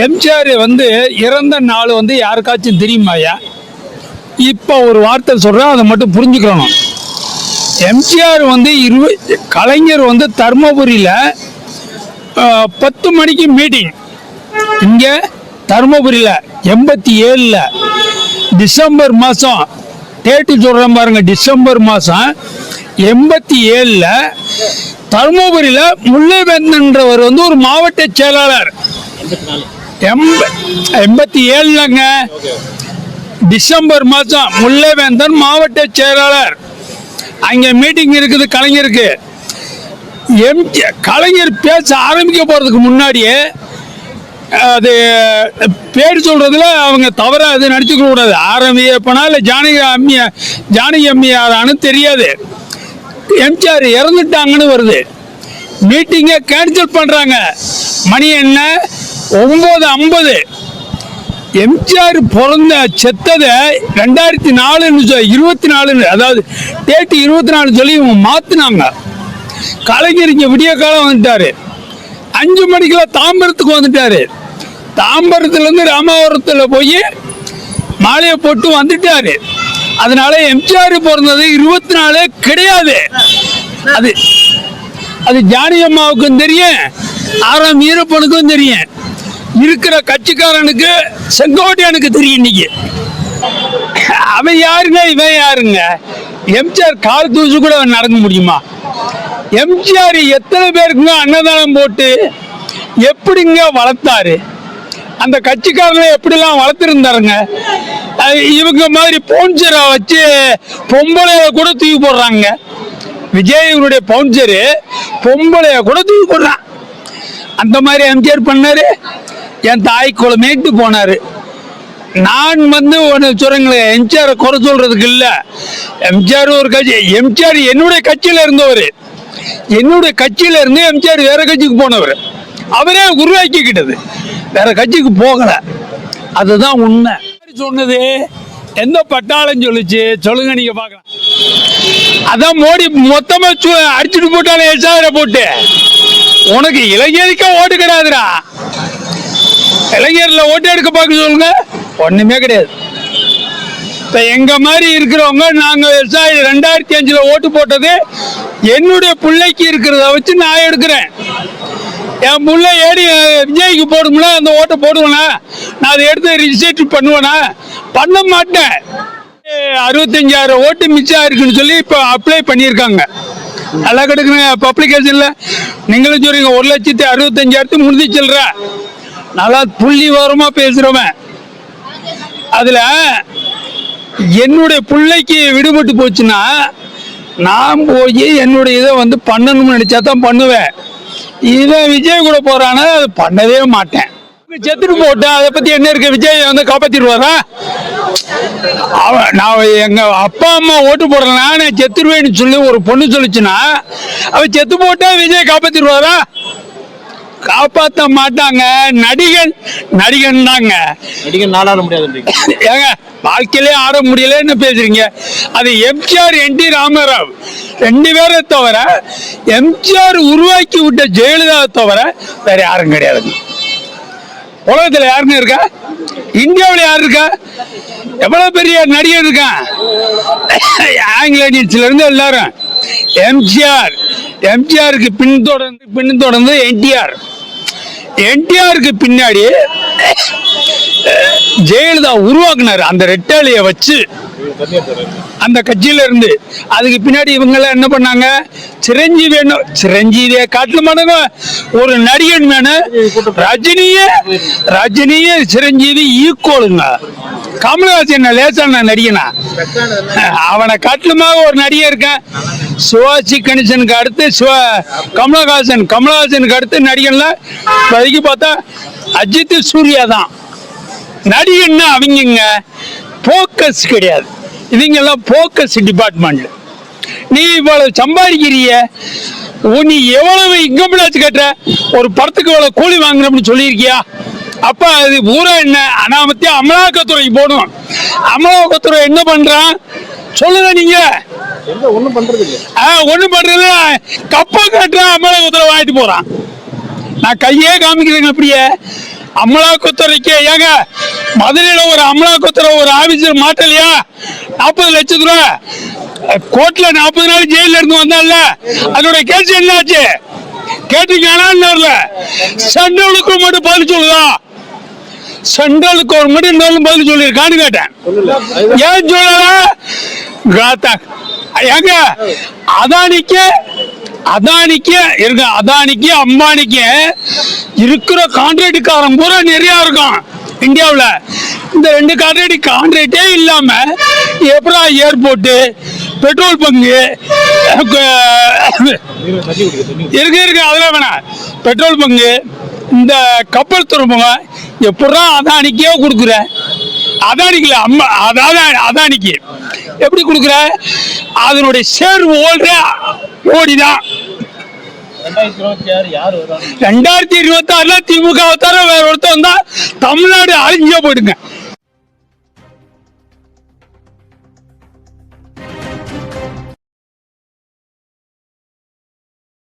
எம்ஜிஆர் வந்து இறந்த நாள் வந்து யாருக்காச்சும் தெரியுமாயா இப்போ ஒரு வார்த்தை சொல்கிறேன் அதை மட்டும் புரிஞ்சுக்கணும். எம்ஜிஆர் வந்து இருவ கலைஞர் வந்து தர்மபுரியில் பத்து மணிக்கு மீட்டிங் இங்கே தருமபுரியில் எண்பத்தி ஏழில். டிசம்பர் மாதம் டேட்டு சொல்கிறேன் பாருங்கள் டிசம்பர் மாதம் எண்பத்தி ஏழில் தர்மபுரியில் முல்லைவேந்தன்றவர் வந்து ஒரு மாவட்ட செயலாளர். எண்ப எண்பத்தி ஏழுலங்க. டிசம்பர் மாதம் முல்லைவேந்தன் மாவட்ட செயலாளர். அங்கே மீட்டிங் இருக்குது கலைஞருக்கு. எம் கலைஞர் பேச ஆரம்பிக்க போகிறதுக்கு முன்னாடியே அது பேர் சொல்கிறதுல அவங்க தவறா அது நடிச்சுக்க கூடாது. ஆரம்பி எப்போனா இல்லை ஜானகி அம்மியா ஜானகி அம்மியாரான்னு தெரியாது. எம்ஜிஆர் இறந்துட்டாங்கன்னு வருது. மீட்டிங்கை கேன்சல் பண்ணுறாங்க மணி என்ன? ஒம்பது ஐம்பது. எம்ஜிஆர் பிறந்த செத்ததை ரெண்டாயிரத்தி நாலுன்னு சொ- இருபத்தி நாலுன்னு அதாவது டேட்டு இருபத்தி நாலு சொல்லி இவங்க மாற்றினாங்க கலைஞர் இங்கே விடிய காலம் வந்துட்டார். அஞ்சு மணிக்கெல்லாம் தாம்பரத்துக்கு வந்துட்டார். தாம்பரத்துலேருந்து ராமாவரத்தில் போய் மாலையை போட்டு வந்துட்டார். அதனால எம்ஜிஆர் பிறந்தது இருபத்தி நாலு கிடையாது. அது அது ஜானி அம்மாவுக்கும் தெரியும் ஆறாம் ஈரப்பனுக்கும் தெரியும். இருக்கிற கட்சிக்காரனுக்கு செங்கோட்டையனுக்கு தெரியும் இன்னைக்கு. அவன் யாருங்க இவன் யாருங்க? எம்ஜிஆர் கால் தூசு கூட அவன் நடக்க முடியுமா? எம்ஜிஆர் எத்தனை பேருக்குங்க அன்னதானம் போட்டு எப்படிங்க வளர்த்தாரு? அந்த கட்சிக்காரனை எப்படிலாம் வளர்த்துருந்தாருங்க? இவங்க மாதிரி பவுன்சரை வச்சு பொம்பளைய கூட தூக்கி போடுறாங்க. விஜயனுடைய பவுன்சரு பொம்பளைய கூட தூக்கி போடுறான். அந்த மாதிரி எம்ஜிஆர் பண்ணாரு. என் தாய் குளமேட்டு போனாரு. நான் வந்து ஒன்று சொல்றேங்களே எம்ஜிஆரை குறை சொல்றதுக்கு இல்லை. எம்ஜிஆர் ஒரு கட்சி எம்ஜிஆர் என்னுடைய கட்சியில் இருந்தவர். என்னுடைய கட்சியில இருந்து எம்ஜிஆர் வேற கட்சிக்கு போனவர். அவரே உருவாக்கிக்கிட்டது வேற கட்சிக்கு போகல. அதுதான் உண்மை. சொன்னது? எந்த பட்டாளம் சொல்லுச்சு? சொல்லுங்க நீங்க பார்க்கலாம். அதான் மோடி மொத்தமா அடிச்சுட்டு போட்டாலே எச்சாயிர போட்டு. உனக்கு இளைஞருக்கே ஓட்டு கிடையாதுடா. இளைஞர்ல ஓட்டு எடுக்க பார்க்க சொல்லுங்க. ஒண்ணுமே கிடையாது. இப்ப எங்க மாதிரி இருக்கிறவங்க நாங்க விவசாயி ரெண்டாயிரத்தி அஞ்சுல ஓட்டு போட்டது என்னுடைய பிள்ளைக்கு இருக்கிறத வச்சு நான் எடுக்கிறேன். என் பிள்ளை ஏடி விஜய்க்கு போடும்ல அந்த ஓட்டை போடுவேனா? நான் அதை எடுத்து ரிஜிஸ்டர் பண்ணுவேனா? பண்ண மாட்டேன். அறுபத்தஞ்சாயிரம் ஓட்டு மிச்சம் இருக்குன்னு சொல்லி இப்போ அப்ளை பண்ணியிருக்காங்க. நல்லா கிடக்குங்க இப்போ நீங்களும் சொல்றீங்க ஒரு லட்சத்தி அறுபத்தஞ்சாயிரத்து முடிஞ்சு சில்லற நல்லா புள்ளி ஓரமாக பேசுகிறவன் அதில் என்னுடைய பிள்ளைக்கு விடுபட்டு போச்சுன்னா நான் போய் என்னுடைய இதை வந்து பண்ணணும்னு நினச்சா தான் பண்ணுவேன். இவன் விஜய் கூட போறானா அது பண்ணவே மாட்டேன். செத்துட்டு போட்டேன் அதை பத்தி என்ன இருக்கு? விஜய் வந்து காப்பாத்திடுவாரா? அவன் நான் எங்க அப்பா அம்மா ஓட்டு போடுறேன் நான் செத்துருவேன்னு சொல்லி ஒரு பொண்ணு சொல்லிச்சுன்னா அவன் செத்து போட்டா விஜய் காப்பாத்திடுவாரா? காப்பாத்த மாட்டாங்க. நடிகன் நடிகன் தாங்க. நடிகர் நாளாட முடியாது ஏங்க வாழ்க்கையிலே ஆட முடியலன்னு பேசுறீங்க. அது எம்ஜிஆர் என் டி ராமராவ். ரெண்டு பேரை தவிர எம்ஜிஆர் உருவாக்கி விட்ட ஜெயலலிதா தவிர வேற யாரும் கிடையாதுங்க உலகத்துல யாருங்க இருக்கா? இந்தியாவில் யார் இருக்கா? எவ்வளவு பெரிய நடிகர் இருக்கான் ஆங்கில நீட்ஸ்ல இருந்து எல்லாரும். எம்ஜிஆர் எம்ஜிஆருக்கு பின்தொடர்ந்து பின்தொடர்ந்து என்டிஆர் என்டிஆருக்கு பின்னாடி ஜெயலலிதா உருவாக்குனாரு அந்த ரெட்டாலியை வச்சு. அந்த கட்சியில இருந்து அதுக்கு பின்னாடி இவங்க எல்லாம் என்ன பண்ணாங்க? சிரஞ்சீவி என்ன சிரஞ்சீவியை காட்டல மாட்டாங்க ஒரு நடிகன் வேணும் ரஜினிய ரஜினிய சிரஞ்சீவி ஈக்குவலுங்க. கமலஹாசன் லேசான நடிகனா? அவனை காட்டிலுமாக ஒரு நடிகன் இருக்கேன். சிவாஜி கணேசனுக்கு அடுத்து சிவா கமலஹாசன் கமலஹாசனுக்கு அடுத்து நடிகன்ல இப்போதைக்கு பார்த்தா அஜித் சூர்யா தான். நடிகன்னா அவங்கங்க. போக்கஸ் கிடையாது. இவங்கெல்லாம் போக்கஸ் டிபார்ட்மெண்ட் நீ இவ்வளவு சம்பாதிக்கிறிய நீ எவ்வளவு இன்கம் டேக்ஸ் கட்டுற ஒரு படத்துக்கு இவ்வளவு கூலி வாங்குறோம்னு சொல்லியிருக்கியா? அப்ப அது பூரா என்ன? அனாமத்தியா அமலாக்கத்துறைக்கு போடும் அமலாக்கத்துறை என்ன பண்றான்? சொல்லுங்க நீங்க. ஒண்ணும் பண்றது ஒண்ணும் பண்றது கப்பா கட்டுறான் அமலாக்கத்துறை வாங்கிட்டு போறான். நான் கையே காமிக்கிறேங்க அப்படியே. அமலாக்கத்துறைக்கு ஏங்க மதுரையில் ஒரு அமலாக்கத்துறை ஒரு ஆபீசர் மாட்டலையா? நாற்பது லட்சத்து ரூபா. கோர்ட்ல நாற்பது நாள் ஜெயில இருந்து வந்தால அதோட கேஸ் என்னாச்சு? கேட்டீங்கன்னா வரல. சென்ட்ரலுக்கு மட்டும் பதில் சொல்லுதா? சென்ட்ரல் கவர்மெண்ட் மட்டும் இன்னொரு பதில் சொல்லியிருக்கான்னு கேட்டேன். ஏன் சொல்லல? ஏங்க அதானிக்கு அதானிக்கு இருக்க அதானிக்கு அம்பானிக்கு இருக்கிற கான்ட்ராக்டுக்காரன் பூரா நிறைய இருக்கும் இந்தியாவில். இந்த ரெண்டு கான்ட்ராக்ட் கான்ட்ராக்டே இல்லாம எப்படா ஏர்போர்ட்டு பெட்ரோல் பங்கு இருக்கு இருக்கு அதெல்லாம் வேணாம் பெட்ரோல் பங்கு இந்த கப்பல் துறைமுகம் எப்படா அதானிக்கே கொடுக்குற? அதானிக்கல அம்மா அதாவது அதானிக்கு. எப்படி கொடுக்குற? அதனுடைய ஷேர் ஓல்ற ஓடி தான் ரெண்டாயிரத்தி இருபத்தி ஆறுல திமுக வேற ஒருத்தர் வந்தா தமிழ்நாடு அழிஞ்சே போயிடுங்க.